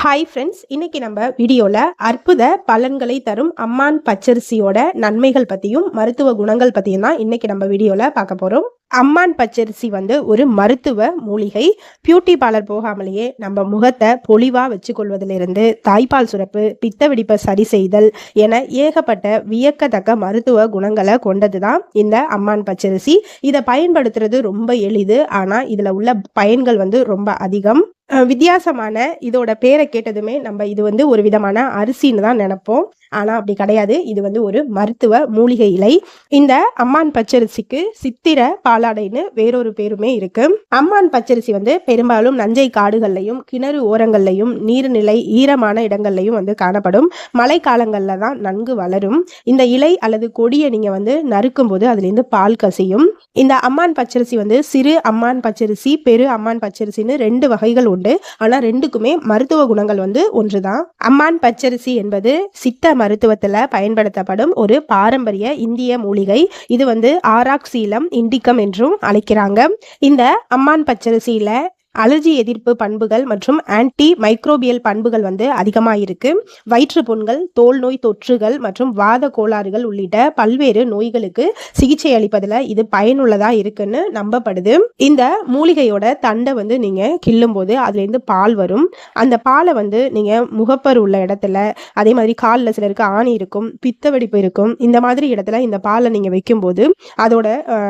Hi friends இன்னைக்கு நம்ம வீடியோவில் அற்புத பலன்களை தரும் அம்மான் பச்சரிசியோட நன்மைகள் பற்றியும் மருத்துவ குணங்கள் பற்றியும் தான் இன்னைக்கு நம்ம வீடியோவில் பார்க்க போகிறோம் அம்மான் பச்சரிசி வந்து ஒரு மருத்துவ மூலிகை. பியூட்டி பார்லர் போகாமலேயே நம்ம முகத்தை பொலிவாக வச்சுக்கொள்வதிலிருந்து தாய்ப்பால் சுரப்பு பித்த வெடிப்பை சரி செய்தல் என ஏகப்பட்ட வியக்கத்தக்க மருத்துவ குணங்களை கொண்டது தான் இந்த அம்மான் பச்சரிசி. இதை பயன்படுத்துறது ரொம்ப எளிது ஆனால் இதில் உள்ள பயன்கள் வந்து ரொம்ப அதிகம். வித்தியாசமான இதோட பேரை கேட்டதுமே நம்ம இது வந்து ஒரு விதமான அரிசின்னு தான் நினைப்போம். ஆனால் அப்படி கிடையாது. இது வந்து ஒரு மருத்துவ மூலிகை இலை. இந்த அம்மான் பச்சரிசிக்கு சித்திர பாலாடைன்னு வேறொரு பேருமே இருக்கு. அம்மான் பச்சரிசி வந்து பெரும்பாலும் நஞ்சை காடுகள்லையும் கிணறு ஓரங்கள்லையும் நீர்நிலை ஈரமான இடங்கள்லையும் வந்து காணப்படும். மழை காலங்களில் தான் நன்கு வளரும். இந்த இலை அல்லது கொடியை நீங்கள் வந்து நறுக்கும் போது அதுலேருந்து பால் கசியும். இந்த அம்மான் பச்சரிசி வந்து சிறு அம்மான் பச்சரிசி பெரு அம்மான் பச்சரிசின்னு ரெண்டு வகைகள் உண்டு. ஆனால் ரெண்டுக்குமே மருத்துவ குணங்கள் வந்து ஒன்று தான் அம்மான் பச்சரிசி என்பது சித்த மருத்துவத்தில் பயன்படுத்தப்படும் ஒரு பாரம்பரிய இந்திய மூலிகை. இது வந்து ஆராக்சீலம் இண்டிகம் என்றும் அழைக்கிறாங்க. இந்த அம்மான் பச்சரிசியில் அலர்ஜி எதிர்ப்பு பண்புகள் மற்றும் ஆன்டி மைக்ரோபியல் பண்புகள் வந்து அதிகமாக இருக்கு வயிற்று புண்கள் தோல் நோய் தொற்றுகள் மற்றும் வாத கோளாறுகள் உள்ளிட்ட பல்வேறு நோய்களுக்கு சிகிச்சை அளிப்பதில் இது பயனுள்ளதாக இருக்குன்னு நம்பப்படுது. இந்த மூலிகையோட தண்டை வந்து நீங்கள் கிள்ளும் போது அதுலேருந்து பால் வரும். அந்த பாலை வந்து நீங்கள் முகப்பர் உள்ள இடத்துல அதே மாதிரி காலில் சிலருக்கு ஆணி இருக்கும் பித்த வெடிப்பு இருக்கும் இந்த மாதிரி இடத்துல இந்த பாலை நீங்கள் வைக்கும்போது அதோட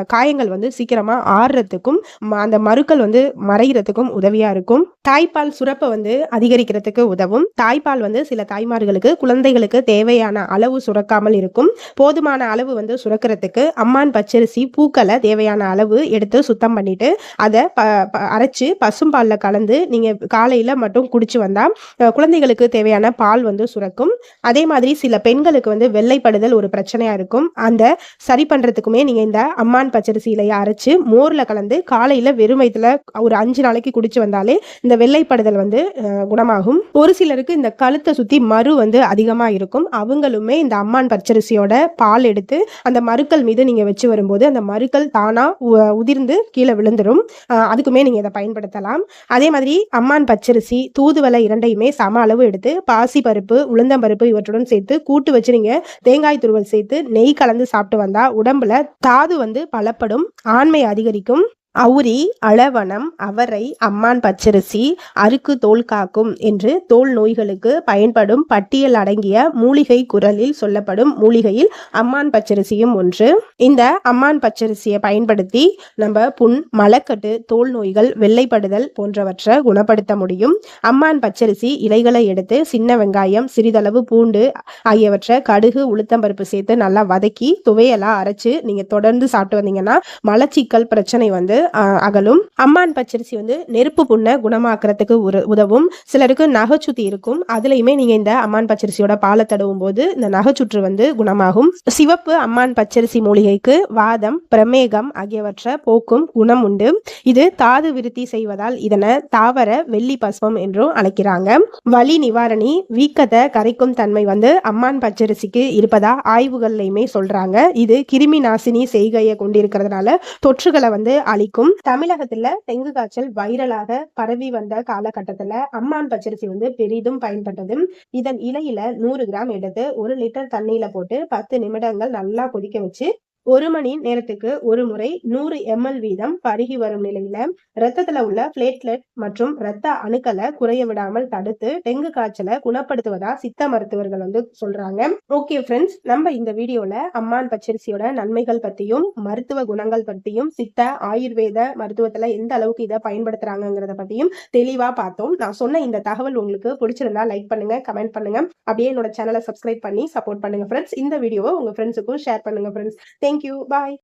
காயங்கள் வந்து சீக்கிரமாக ஆறுறதுக்கும் ம- அந்த மருக்கள் வந்து மறைகிறதுக்கும் உதவியா இருக்கும். தாய்ப்பால் சுரப்பை வந்து அதிகரிக்கிறதுக்கு உதவும். தாய்ப்பால் வந்து சில தாய்மார்களுக்கு குழந்தைகளுக்கு தேவையான அளவு சுரக்காமல் இருக்கும். போதுமான அளவு வந்து சுரக்கிறதுக்கு அம்மான் பச்சரிசி பூக்களை தேவையான அளவு எடுத்து சுத்தம் பண்ணிட்டு அதை ப அரைச்சு பசும்பாலில் கலந்து நீங்கள் காலையில் மட்டும் குடிச்சு வந்தால் குழந்தைகளுக்கு தேவையான பால் வந்து சுரக்கும். அதே மாதிரி சில பெண்களுக்கு வந்து வெள்ளைப்படுதல் ஒரு பிரச்சனையாக இருக்கும். அந்த சரி பண்ணுறதுக்குமே நீங்கள் இந்த அம்மான் பச்சரிசி இலையை அரைச்சு மோரில் கலந்து காலையில் வெறும் வயிற்றுல ஒரு அஞ்சு நாளைக்கு குடிச்சு வந்தாலே இந்த வெள்ளைப்படுதல் வந்து குணமாகும். ஒரு சிலருக்கு இந்த கழுத்தை சுற்றி மறு வந்து அதிகமாக இருக்கும். அவங்களுமே இந்த அம்மான் பச்சரிசியோட பால் எடுத்து அந்த மறுக்கள் மீது நீங்கள் வச்சு வரும்போது அந்த மறுக்கள் தானாக உதிர்ந்து கீழே விழுந்துடும் அதுக்குமே நீங்கள் இதை பயன்படுத்தலாம். அதே மாதிரி அம்மான் பச்சரிசி தூதுவளை இரண்டையுமே சம அளவு எடுத்து பாசி பருப்பு உளுந்தம்பருப்பு இவற்றுடன் சேர்த்து கூட்டு வச்சு நீங்கள் தேங்காய் துருவல் சேர்த்து நெய் கலந்து சாப்பிட்டு வந்தா உடம்புல தாது வந்து பலப்படும் ஆண்மை அதிகரிக்கும். அவுரி அளவனம் அவரை அம்மான் பச்சரிசி அருக்கு தோல் காக்கும் என்று தோல் நோய்களுக்கு பயன்படும் பட்டியல் அடங்கிய மூலிகை குரலில் சொல்லப்படும் மூலிகையில் அம்மான் பச்சரிசியும் ஒன்று. இந்த அம்மான் பச்சரிசியை பயன்படுத்தி நம்ம புண் மலக்கட்டு தோல் நோய்கள் வெள்ளைப்படுதல் போன்றவற்றை குணப்படுத்த முடியும். அம்மான் பச்சரிசி இலைகளை எடுத்து சின்ன வெங்காயம் சிறிதளவு பூண்டு ஆகியவற்றை கடுகு உளுத்தம்பருப்பு சேர்த்து நல்லா வதக்கி துவையெல்லாம் அரைச்சு நீங்க தொடர்ந்து சாப்பிட்டு வந்தீங்கன்னா மலச்சிக்கல் பிரச்சனை வந்து அகலும். அம்மான் பச்சரிசி வந்து நெருப்பு புண்ணை குணமாக்குறதுக்கு உரு- உதவும். சிலருக்கு நகைச்சுத்தி இருக்கும். அதுலயுமே நீங்க இந்த அம்மான் பச்சரிசியோட பாலை தடவும் போது இந்த நகைச்சுற்று வந்து குணமாகும். சிவப்பு அம்மான் பச்சரிசி மூலிகைக்கு வாதம் பிரமேகம் ஆகியவற்றை போக்கும் குணம் உண்டு. இது தாது விருத்தி செய்வதால் இதனை தாவர வெள்ளி பசுவம் என்றும் அழைக்கிறாங்க. வலி நிவாரணி வீக்கத்தை கரைக்கும் தன்மை வந்து அம்மான் பச்சரிசிக்கு இருப்பதா ஆய்வுகள்லையுமே சொல்றாங்க. இது கிருமி நாசினி செய்கையை கொண்டிருக்கிறதுனால தொற்றுகளை வந்து வரைக்கும் தமிழகத்துல டெங்கு காய்ச்சல் வைரலாக பரவி வந்த காலகட்டத்துல அம்மான் பச்சரிசி வந்து பெரிதும் பயன்பட்டது. இதன் இலையில நூறு கிராம் எடுத்து ஒரு லிட்டர் தண்ணியில போட்டு பத்து நிமிடங்கள் நல்லா கொதிக்க வச்சு ஒரு மணி நேரத்துக்கு ஒரு முறை நூறு எம்எல் வீதம் பருகி வரும் நிலையில ரத்தத்துல உள்ள பிளேட்லெட் மற்றும் ரத்த அணுக்களை குறைய விடாமல் தடுத்து டெங்கு காய்ச்சலை குணப்படுத்துவதா சித்த மருத்துவர்கள் வந்து சொல்றாங்க. ஓகே ஃப்ரெண்ட்ஸ் நம்ம இந்த வீடியோல அம்மான் பச்சரிசியோட நன்மைகள் பத்தியும் மருத்துவ குணங்கள் பத்தியும் சித்த ஆயுர்வேத மருத்துவத்துல எந்த அளவுக்கு இதை பயன்படுத்துறாங்கிறத பத்தியும் தெளிவா பார்த்தோம். நான் சொன்ன இந்த தகவல் உங்களுக்கு பிடிச்சிருந்தா லைக் பண்ணுங்க கமெண்ட் பண்ணுங்க. அப்படியே என்னோட சேனலை சப்ஸ்கிரைப் பண்ணி சப்போர்ட் பண்ணுங்க ஃப்ரெண்ட்ஸ் இந்த வீடியோவை உங்க ஃப்ரெண்ட்ஸுக்கும் ஷேர் பண்ணுங்க ஃப்ரெண்ட்ஸ் தேங்க் தேங்க்யூ பாய்